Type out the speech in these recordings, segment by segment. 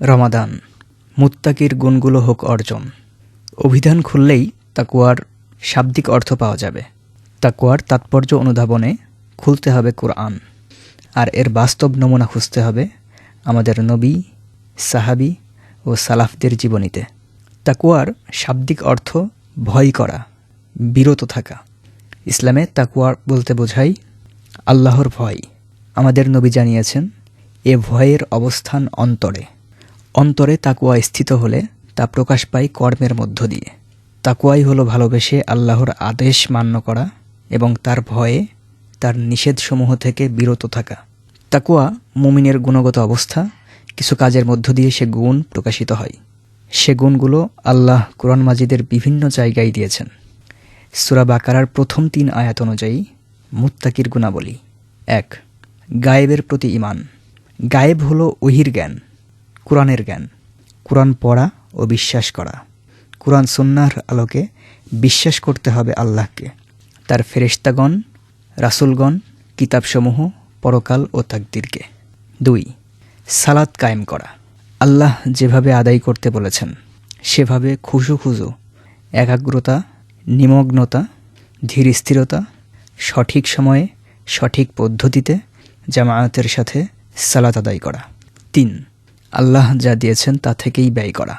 রমাদান, মুত্তাকির গুণগুলো হোক অর্জন। অভিধান খুললেই তাকুয়ার শাব্দিক অর্থ পাওয়া যাবে। তাকুয়ার তাৎপর্য অনুধাবনে খুলতে হবে কোরআন, আর এর বাস্তব নমুনা খুঁজতে হবে আমাদের নবী, সাহাবি ও সালাফদের জীবনীতে। তাকুয়ার শাব্দিক অর্থ ভয় করা, বিরত থাকা। ইসলামে তাকুয়ার বলতে বোঝাই আল্লাহর ভয়। আমাদের নবী জানিয়েছেন, এ ভয়ের অবস্থান অন্তরে। অন্তরে তাকুয়া স্থিত হলে তা প্রকাশ পায় কর্মের মধ্য দিয়ে। তাকুয়াই হলো ভালোবেসে আল্লাহর আদেশ মান্য করা এবং তার ভয়ে তার নিষেধসমূহ থেকে বিরত থাকা। তাকুয়া মুমিনের গুণগত অবস্থা, কিছু কাজের মধ্য দিয়ে সে গুণ প্রকাশিত হয়। সে গুণগুলো আল্লাহ কোরআন মাজিদের বিভিন্ন জায়গায় দিয়েছেন। সুরা বাকারার প্রথম তিন আয়াত অনুযায়ী মুত্তাকির গুণাবলী। এক, গায়েবের প্রতি ইমান গায়েব হলো ওহির জ্ঞান। কোরআনের জ্ঞান। কোরআন পড়া ও বিশ্বাস করা। কোরআন সুন্নাহর আলোকে বিশ্বাস করতে হবে আল্লাহকে। তার ফেরেশতাগণ, রাসুলগণ, কিতাবসমূহ, পরকাল ও তাকদিরকে। দুই, সালাত কায়েম করা। আল্লাহ যেভাবে আদায় করতে বলেছেন, সেভাবে খুশু খুজু, একাগ্রতা, নিমগ্নতা, ধীর স্থিরতা, সঠিক সময়ে, সঠিক পদ্ধতিতে জামায়াতের সাথে সালাত আদায় করা। তিন আল্লাহ যা দিয়েছেন তা থেকেই ব্যয় করা।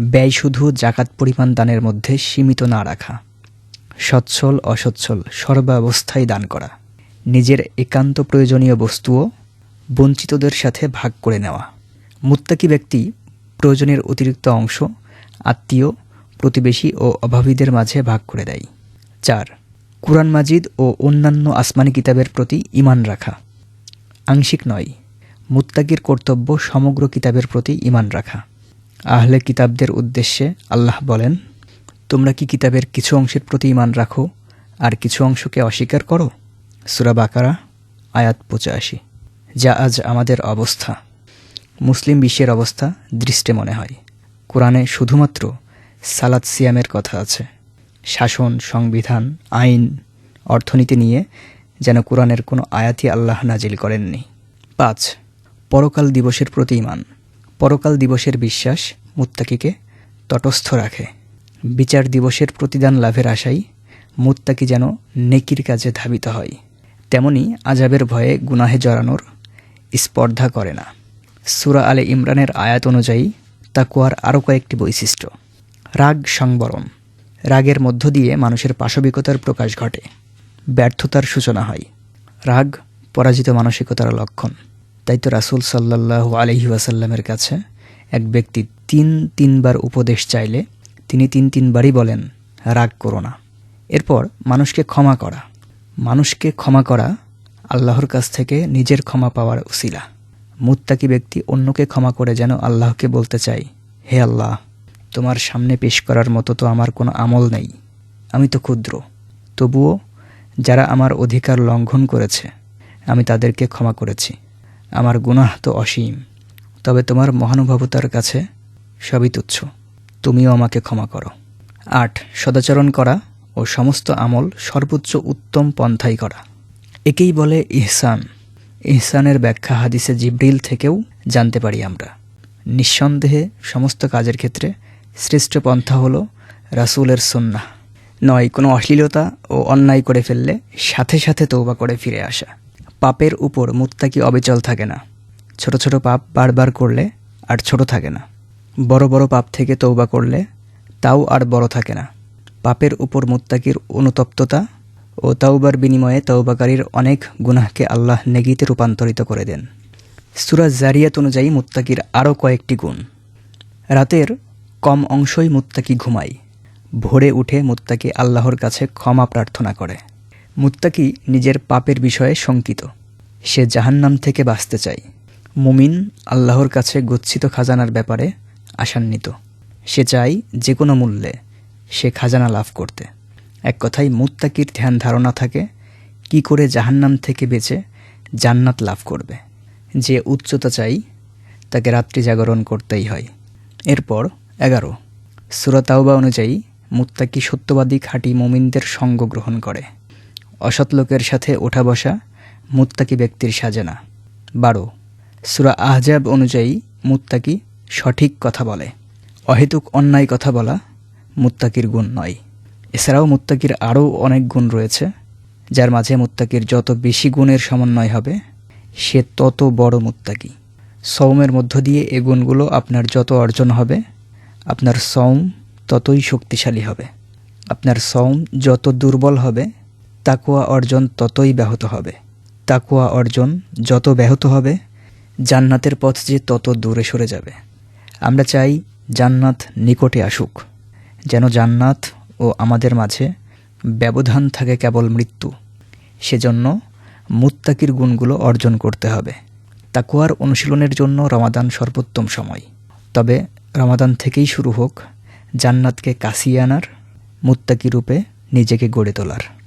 ব্যয় শুধু জাকাত পরিমাণ দানের মধ্যে সীমিত না রাখা। সচ্ছল, অসচ্ছল, সর্বাবস্থায় দান করা। নিজের একান্ত প্রয়োজনীয় বস্তুও বঞ্চিতদের সাথে ভাগ করে নেওয়া। মুত্তাকি ব্যক্তি প্রয়োজনের অতিরিক্ত অংশ আত্মীয়, প্রতিবেশী ও অভাবীদের মাঝে ভাগ করে দেয়। চার, কুরআন মাজিদ ও অন্যান্য আসমানি কিতাবের প্রতি ইমান রাখা। আংশিক নয় মুত্তাকির কর্তব্য সমগ্র কিতাবের প্রতি ইমান রাখা। আহলে কিতাবদের উদ্দেশ্যে আল্লাহ বলেন, তোমরা কি কিতাবের কিছু অংশের প্রতি ইমান রাখো আর কিছু অংশকে অস্বীকার করো? সুরা বাকারা, আয়াত পঁচাশি। যা আজ আমাদের অবস্থা। মুসলিম বিশ্বের অবস্থা দৃষ্টে মনে হয়। কোরআনে শুধুমাত্র সালাদ সিয়ামের কথা আছে। শাসন, সংবিধান, আইন, অর্থনীতি নিয়ে যেন কোরআনের কোনো আয়াতি আল্লাহ নাজিল করেননি। পাঁচ পরকাল দিবসের প্রতি ইমান পরকাল দিবসের বিশ্বাস মুত্তাকিকে তটস্থ রাখে। বিচার দিবসের প্রতিদান লাভের আশাই মুত্তাকি যেন নেকির কাজে ধাবিত হয়। তেমনি আজাবের ভয়ে গুনাহে জড়ানোর স্পর্ধা করে না। সুরা আলে ইমরানের আয়াত অনুযায়ী তা তাকুয়ার আরও কয়েকটি বৈশিষ্ট্য। রাগ সংবরণ। রাগের মধ্য দিয়ে মানুষের পাশবিকতার প্রকাশ ঘটে। ব্যর্থতার সূচনা হয়। রাগ পরাজিত মানসিকতার লক্ষণ। তাই তো রাসুল সাল্লাহ আলহি ওয়াসাল্লামের কাছে এক ব্যক্তি তিন তিনবার উপদেশ চাইলে তিনি তিন তিনবারই বলেন, রাগ করো না। এরপর মানুষকে ক্ষমা করা। মানুষকে ক্ষমা করা আল্লাহর কাছ থেকে নিজের ক্ষমা পাওয়ার উসিলা। মুত্তাকি ব্যক্তি অন্যকে ক্ষমা করে যেন আল্লাহকে বলতে চাই হে আল্লাহ, তোমার সামনে পেশ করার মতো তো আমার কোনো আমল নেই। আমি তো ক্ষুদ্র। তবুও যারা আমার অধিকার লঙ্ঘন করেছে, আমি তাদেরকে ক্ষমা করেছি। আমার গুনাহ তো অসীম। তবে তোমার মহানুভবতার কাছে সবই তুচ্ছ। তুমিও আমাকে ক্ষমা করো। আট, সদাচরণ করা ও সমস্ত আমল সর্বোচ্চ উত্তম পন্থাই করা। একেই বলে ইহসান। ইহসানের ব্যাখ্যা হাদিসে জিব্রিল থেকেও জানতে পারি আমরা। নিঃসন্দেহে সমস্ত কাজের ক্ষেত্রে শ্রেষ্ঠ পন্থা হলো রাসুলের সন্না নয়, কোনো অশ্লীলতা ও অন্যায় করে ফেললে সাথে সাথে তৌবা করে ফিরে আসা। পাপের উপর মুত্তাকি অবিচল থাকে না। ছোট ছোট পাপ বারবার করলে আর ছোট থাকে না। বড় বড় পাপ থেকে তৌবা করলে তাও আর বড় থাকে না। পাপের উপর মুত্তাকির অনুতপ্ততা ও তাওবার বিনিময়ে তৌবাকারীর অনেক গুনাহকে আল্লাহ নেগিতে রূপান্তরিত করে দেন। সুরাজ জারিয়াত অনুযায়ী মুত্তাকির আরও কয়েকটি গুণ। রাতের কম অংশই মুত্তাকি ঘুমায়। ভোরে উঠে মুত্তাকি আল্লাহর কাছে ক্ষমা প্রার্থনা করে। মুত্তাকি নিজের পাপের বিষয়ে শঙ্কিত। সে জাহান্নাম থেকে বাঁচতে চায়। মুমিন আল্লাহর কাছে গচ্ছিত খাজানার ব্যাপারে আশান্বিত। সে চায় যে কোনো মূল্যে সে খাজানা লাভ করতে। এক কথায় মুত্তাকির ধ্যান ধারণা থাকে, কি করে জাহান্নাম থেকে বেঁচে জান্নাত লাভ করবে। যে উচ্চতা চাই, তাকে রাত্রি জাগরণ করতেই হয়। এরপর এগারো। সুরতাওবা অনুযায়ী মুত্তাকি সত্যবাদী খাঁটি মুমিনদের সঙ্গ গ্রহণ করে। অসৎ লোকের সাথে ওঠা বসা, মুত্তাকি ব্যক্তির সাজে না বারো। সুরা আহজাব অনুযায়ী মুত্তাকি সঠিক কথা বলে। অহেতুক অন্যায় কথা বলা মুত্তাকির গুণ নয়। এছাড়াও মুত্তাকির আরও অনেক গুণ রয়েছে, যার মাঝে মুত্তাকির যত বেশি গুণের সমন্বয় হবে, সে তত বড় মুত্তাকি। সৌমের মধ্য দিয়ে এ গুণগুলো আপনার যত অর্জন হবে, আপনার সৌম ততই শক্তিশালী হবে। আপনার সৌম যত দুর্বল হবে তাকুয়া অর্জন ততই ব্যাহত হবে। তাকুয়া অর্জন যত ব্যাহত হবে, জান্নাতের পথ যে তত দূরে সরে যাবে। আমরা চাই জান্নাত নিকটে আসুক, যেন জান্নাত ও আমাদের মাঝে ব্যবধান থাকে কেবল মৃত্যু। সেজন্য মুত্তাকির গুণগুলো অর্জন করতে হবে। তাকুয়ার অনুশীলনের জন্য রমাদান সর্বোত্তম সময়। তবে রমাদান থেকেই শুরু হোক জান্নাতকে কাছিয়ে আনার, মুত্তাকি রূপে নিজেকে গড়ে তোলার।